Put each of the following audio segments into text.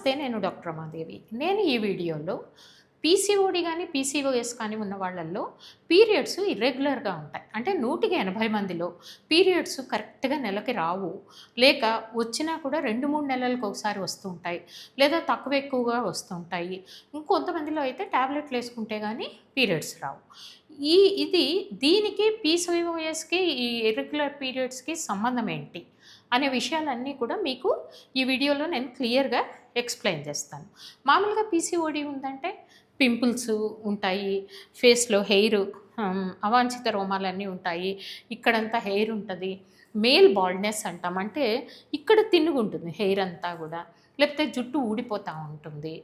నమస్తే నేను డాక్టర్ రమాదేవి. నేను ఈ వీడియోలో పీసీఓడి కానీ పీసీఓఎస్ కానీ ఉన్న వాళ్ళల్లో పీరియడ్స్ ఇర్రెగ్యులర్గా ఉంటాయి. అంటే నూటికి ఎనభై మందిలో పీరియడ్స్ కరెక్ట్గా నెలకి రావు. లేక వచ్చినా కూడా రెండు మూడు నెలలకు ఒకసారి వస్తూ ఉంటాయి. లేదా తక్కువ ఎక్కువగా వస్తుంటాయి ఇంకొంతమందిలో అయితే ట్యాబ్లెట్లు వేసుకుంటే కానీ పీరియడ్స్ రావు. ఈ ఇది దీనికి పీసీఓఎస్కి ఈ ఇర్రెగ్యులర్ పీరియడ్స్కి సంబంధం ఏంటి? అనే విషయాలన్నీ కూడా మీకు ఈ వీడియోలో నేను క్లియర్గా ఎక్స్ప్లెయిన్ చేస్తాను. మామూలుగా పీసీఓడి ఉందంటే పింపుల్స్ ఉంటాయి ఫేస్లో హెయిర్ అవాంఛిత రోమాలన్నీ ఉంటాయి ఇక్కడంతా హెయిర్ ఉంటుంది మేల్ బాల్డ్నెస్ అంటాం. అంటే ఇక్కడ తిన్నుగుంటుంది హెయిర్ అంతా కూడా. లేకపోతే జుట్టు ఊడిపోతూ ఉంటుంది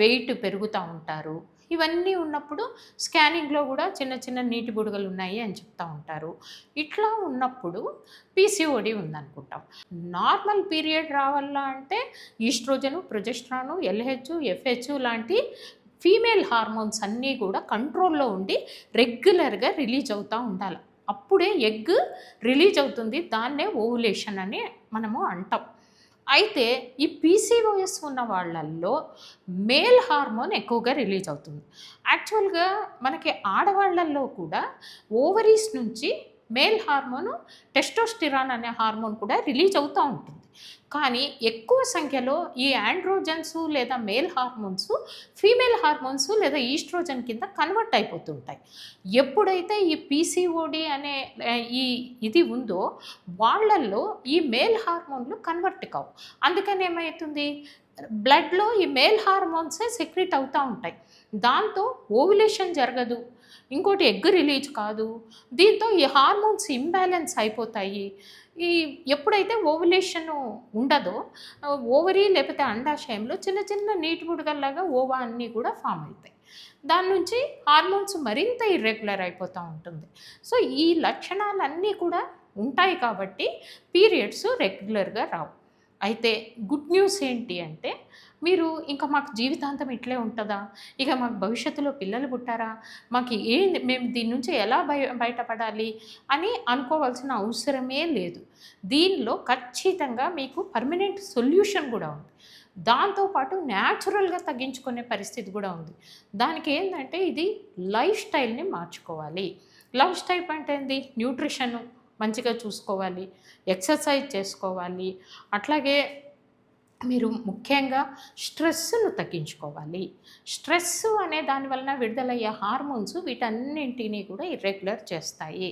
వెయిట్ పెరుగుతూ ఉంటారు. ఇవన్నీ ఉన్నప్పుడు స్కానింగ్లో కూడా చిన్న చిన్న నీటి బుడగలు ఉన్నాయి అని చెప్తా ఉంటారు. ఇట్లా ఉన్నప్పుడు పీసీఓడి ఉందనుకుంటాం. నార్మల్ పీరియడ్ రావాలా అంటే ఈస్ట్రోజను ప్రొజెస్ట్రాను ఎల్హెచ్ ఎఫ్హెచ్ లాంటి ఫీమేల్ హార్మోన్స్ అన్నీ కూడా కంట్రోల్లో ఉండి రెగ్యులర్గా రిలీజ్ అవుతూ ఉండాలి. అప్పుడే ఎగ్ రిలీజ్ అవుతుంది. దాన్నే ఓవులేషన్ అని మనము అంటాం. అయితే ఈ పీసీఓఎస్ ఉన్న వాళ్ళల్లో మేల్ హార్మోన్ ఎక్కువగా రిలీజ్ అవుతుంది. యాక్చువల్గా మనకి ఆడవాళ్ళల్లో కూడా ఓవరీస్ నుంచి మేల్ హార్మోను టెస్టోస్టిరాన్ అనే హార్మోన్ కూడా రిలీజ్ అవుతూ ఉంటుంది. కానీ ఎక్కువ సంఖ్యలో ఈ ఆండ్రోజన్స్ లేదా మేల్ హార్మోన్స్ ఫీమేల్ హార్మోన్స్ లేదా ఈస్ట్రోజన్ కింద కన్వర్ట్ అయిపోతుంటాయి ఎప్పుడైతే ఈ పీసీఓడి అనే ఈ ఇది ఉందో వాళ్ళల్లో ఈ మేల్ హార్మోన్లు కన్వర్ట్ కావు. అందుకని ఏమవుతుంది బ్లడ్లో ఈ మేల్ హార్మోన్సే సెక్రెట్ అవుతూ ఉంటాయి. దాంతో ఓవులేషన్ జరగదు. ఇంకోటి ఎగ్ రిలీజ్ కాదు. దీంతో ఈ హార్మోన్స్ ఇంబ్యాలెన్స్ అయిపోతాయి. ఈ ఎప్పుడైతే ఓవులేషన్ ఉండదో ఓవరీ లేకపోతే అండాశయంలో చిన్న చిన్న నీటి బుడగల్లాగా ఓవా అన్నీ కూడా ఫామ్ అవుతాయి. దాని నుంచి హార్మోన్స్ మరింత ఇర్రెగ్యులర్ అయిపోతూ ఉంటుంది. సో ఈ లక్షణాలన్నీ కూడా ఉంటాయి కాబట్టి పీరియడ్స్ రెగ్యులర్గా రావు. అయితే గుడ్ న్యూస్ ఏంటి అంటే మీరు ఇంకా మాకు జీవితాంతం ఇట్లే ఉంటుందా? ఇక మాకు భవిష్యత్తులో పిల్లలు పుట్టారా? మాకు ఏ మేము దీని నుంచి ఎలా బయ బయటపడాలి అని అనుకోవాల్సిన అవసరమే లేదు. దీనిలో ఖచ్చితంగా మీకు పర్మనెంట్ సొల్యూషన్ కూడా ఉంది. దాంతోపాటు న్యాచురల్గా తగ్గించుకునే పరిస్థితి కూడా ఉంది. దానికి ఏంటంటే ఇది లైఫ్ స్టైల్ని మార్చుకోవాలి. లైఫ్ స్టైల్ అంటే ఏంది? న్యూట్రిషన్. మంచిగా చూసుకోవాలి ఎక్సర్సైజ్ చేసుకోవాలి. అట్లాగే మీరు ముఖ్యంగా స్ట్రెస్ను తగ్గించుకోవాలి. స్ట్రెస్ అనే దాని వలన విడుదలయ్యే హార్మోన్స్ వీటన్నింటినీ కూడా ఇర్రెగ్యులర్ చేస్తాయి.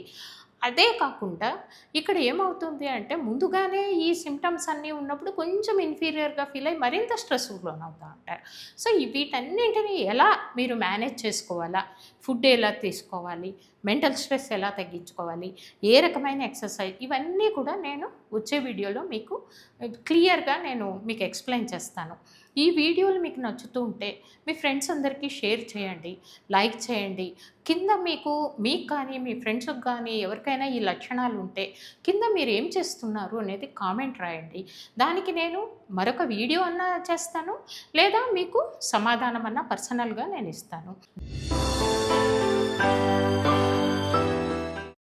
అదే కాకుండా ఇక్కడ ఏమవుతుంది అంటే ముందుగానే ఈ సిమ్టమ్స్ అన్నీ ఉన్నప్పుడు కొంచెం ఇన్ఫీరియర్గా ఫీల్ అయ్యి మరింత స్ట్రెస్ఫుల్ అవుతూ ఉంటారు. సో వీటన్నింటినీ ఎలా మీరు మేనేజ్ చేసుకోవాలా? ఫుడ్ ఎలా తీసుకోవాలి? మెంటల్ స్ట్రెస్ ఎలా తగ్గించుకోవాలి? ఏ రకమైన ఎక్సర్సైజ్ ఇవన్నీ కూడా నేను వచ్చే వీడియోలో మీకు క్లియర్గా నేను మీకు ఎక్స్ప్లెయిన్ చేస్తాను. ఈ వీడియోలు మీకు నచ్చుతూ ఉంటే మీ ఫ్రెండ్స్ అందరికీ షేర్ చేయండి లైక్ చేయండి. కింద మీకు మీకు కానీ మీ ఫ్రెండ్స్కి కానీ ఎవరికైనా ఈ లక్షణాలు ఉంటే కింద మీరు ఏం చేస్తున్నారు అనేది కామెంట్ రాయండి. దానికి నేను మరొక వీడియో అన్నా చేస్తాను లేదా మీకు సమాధానం అన్నా పర్సనల్గా నేను ఇస్తాను.